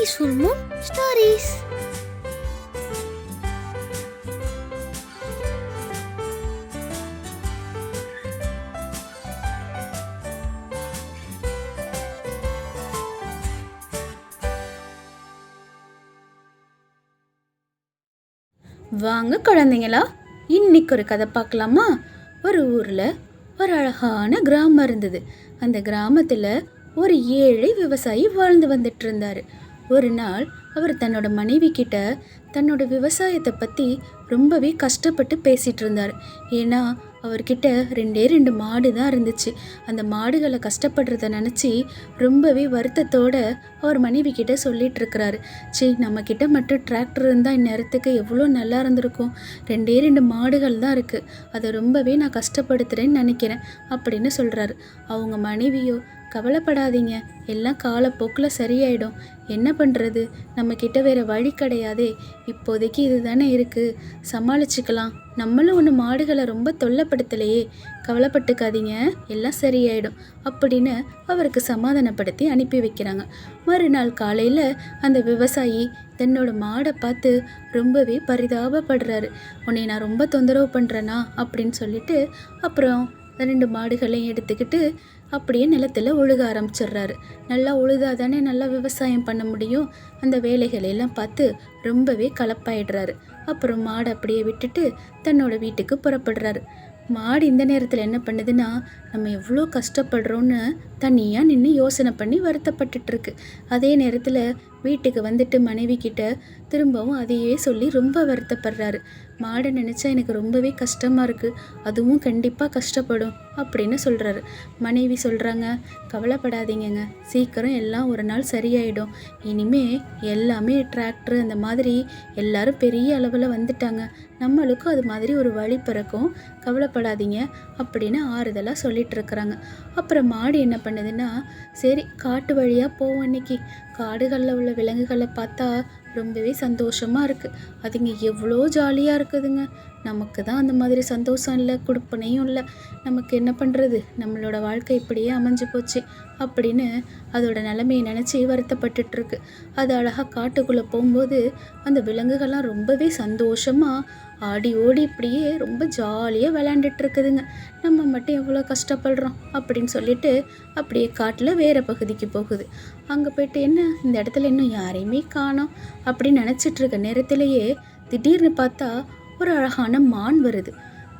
Peaceful Moon stories வாங்க குழந்தைங்களா இன்னைக்கு ஒரு கதை பார்க்கலாமா? ஒரு ஊரில் ஒரு அழகான கிராமம் இருந்தது. அந்த கிராமத்தில் ஒரு ஏழை விவசாயி வாழ்ந்து வந்துட்டு இருந்தார். ஒரு நாள் அவர் தன்னோட மனைவி கிட்ட தன்னோட விவசாயத்தை பற்றி ரொம்பவே கஷ்டப்பட்டு பேசிகிட்டு இருந்தார். ஏன்னா அவர்கிட்ட ரெண்டே ரெண்டு மாடு தான் இருந்துச்சு. அந்த மாடுகளை கஷ்டப்படுறத நினச்சி ரொம்பவே வருத்தத்தோட அவர் மனைவி கிட்ட சொல்லிகிட்டு இருக்கிறாரு. சீ நம்ம கிட்ட மட்டும் டிராக்டர் இருந்தால் இந்நேரத்துக்கு எவ்வளோ நல்லா இருந்திருக்கும். ரெண்டே ரெண்டு மாடுகள் தான் இருக்குது அதை ரொம்பவே நான் கஷ்டப்படுத்துகிறேன்னு நினைக்கிறேன் அப்படின்னு சொல்கிறாரு அவங்க மனைவியோ கவலைப்படாதீங்க. எல்லாம் காலப்போக்கில் சரியாயிடும். என்ன பண்ணுறது நம்ம கிட்ட வேற வழி கிடையாதே. இப்போதைக்கு இதுதானே இருக்குது சமாளிச்சுக்கலாம். நம்மளும் ஒன்று மாடுகளை ரொம்ப தொல்லைப்படுத்தலையே. கவலைப்பட்டுக்காதீங்க. எல்லாம் சரியாயிடும் அப்படின்னு அவருக்கு சமாதானப்படுத்தி அனுப்பி வைக்கிறாங்க. மறுநாள் காலையில் அந்த விவசாயி தன்னோட மாடை பார்த்து ரொம்பவே பரிதாபப்படுறாரு. உன்னை நான் ரொம்ப தொந்தரவு பண்ணுறேனா அப்படின்னு சொல்லிட்டு அப்புறம் ரெண்டு மாடுகளையும் எடுத்துக்கிட்டு அப்படியே நிலத்தில் உழுக ஆரம்பிச்சிடுறாரு. நல்லா உழுதா தானே நல்லா விவசாயம் பண்ண முடியும்? அந்த வேலைகளை எல்லாம் பார்த்து ரொம்பவே கலப்பாயிடுறாரு. அப்புறம் மாடை அப்படியே விட்டுட்டு தன்னோட வீட்டுக்கு புறப்படுறாரு. மாடு இந்த நேரத்தில் என்ன பண்ணுதுன்னா நம்ம எவ்வளோ கஷ்டப்படுறோன்னு தனியாக நின்று யோசனை பண்ணி வருத்தப்பட்டுட்ருக்கு. அதே நேரத்தில் வீட்டுக்கு வந்துட்டு மனைவி கிட்ட திரும்பவும் அதையே சொல்லி ரொம்ப வருத்தப்படுறாரு. மாடை நினச்சா எனக்கு ரொம்பவே கஷ்டமாக இருக்குது அதுவும் கண்டிப்பாக கஷ்டப்படும் அப்படின்னு சொல்கிறாரு மனைவி சொல்கிறாங்க கவலைப்படாதீங்கங்க. சீக்கிரம் எல்லாம் ஒரு நாள் சரியாயிடும். இனிமே எல்லாமே டிராக்டர் அந்த மாதிரி எல்லாரும் பெரிய அளவில் வந்துட்டாங்க. நம்மளுக்கும் அது மாதிரி ஒரு வழி பிறக்கும். கவலைப்படாதீங்க அப்படின்னு ஆறுதலாக சொல்லிட்டு இருக்கிறாங்க. அப்புறம் மாடு என்ன பண்ணுதுன்னா சரி காட்டு வழியாக போவோம் இன்னைக்கு காடுகளில் உள்ள விலங்குகளை பார்த்தா ரொம்பவே சந்தோஷமாக இருக்குது அதுங்க எவ்வளோ ஜாலியாக இருக்குதுங்க. நமக்கு தான் அந்த மாதிரி சந்தோஷம் இல்லை கொடுப்பனையும் இல்லை. நமக்கு என்ன பண்ணுறது நம்மளோட வாழ்க்கை இப்படியே அமைஞ்சு போச்சு. அப்படின்னு அதோட நிலைமையை நினச்சி வருத்தப்பட்டுட்ருக்கு. அது அழகாக காட்டுக்குள்ளே போகும்போது அந்த விலங்குகள்லாம் ரொம்பவே சந்தோஷமாக ஆடி ஓடி இப்படியே ரொம்ப ஜாலியாக விளையாண்டுட்டு இருக்குதுங்க நம்ம மட்டும் எவ்வளோ கஷ்டப்படுறோம் அப்படின்னு சொல்லிட்டு அப்படியே காட்டில் வேறு பகுதிக்கு போகுது. அங்கே போயிட்டு என்ன இந்த இடத்துல இன்னும் யாரையுமே காணோம் அப்படின்னு நினச்சிட்டு இருக்க நேரத்திலேயே திடீர்னு பார்த்தா ஒரு அழகான மான் வருது.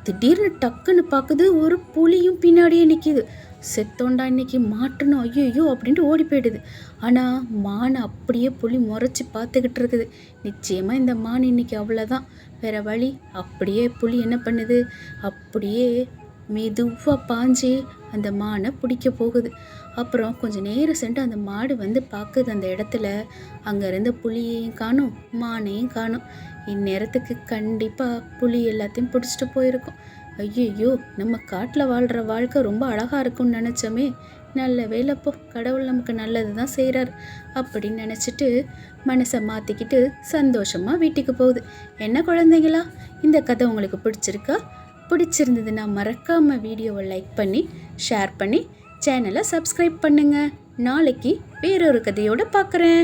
திடீர்னு டக்குன்னு பார்க்குது ஒரு புலியும் பின்னாடியே நிற்கிது செத்தோண்டா இன்னைக்கு மாட்டணும் ஐயோ ஐயோ அப்படின்ட்டு ஓடி போயிடுது. ஆனால் மானை அப்படியே புலி முறைச்சி பார்த்துக்கிட்டு இருக்குது. நிச்சயமாக இந்த மான் இன்னைக்கு அவ்வளோதான் வேற வழி அப்படியே புலி என்ன பண்ணுது? அப்படியே மெதுவாக பாஞ்சு அந்த மானை பிடிக்க போகுது. அப்புறம் கொஞ்சம் நேரம் சென்று அந்த மாடு வந்து பார்க்குது அந்த இடத்துல. அங்கே இருந்த புலியையும் காணும் மானையும் காணும். இந்நேரத்துக்கு கண்டிப்பாக புலி எல்லாத்தையும் பிடிச்சிட்டு போயிருக்கும். ஐயையோ நம்ம காட்டில் வாழ்கிற வாழ்க்கை ரொம்ப அழகாக இருக்கும்னு நினச்சோமே. நல்ல வேலைப்போ கடவுள் நமக்கு நல்லது தான் செய்கிறார் அப்படின்னு நினச்சிட்டு மனசை மாற்றிக்கிட்டு சந்தோஷமாக வீட்டுக்கு போகுது. என்ன குழந்தைங்களா இந்த கதை உங்களுக்கு பிடிச்சிருக்கா? பிடிச்சிருந்ததுன்னா மறக்காமல் வீடியோவை லைக் பண்ணி ஷேர் பண்ணி சேனலை சப்ஸ்கிரைப் பண்ணுங்கள் நாளைக்கு வேறொரு கதையோடு பார்க்குறேன்.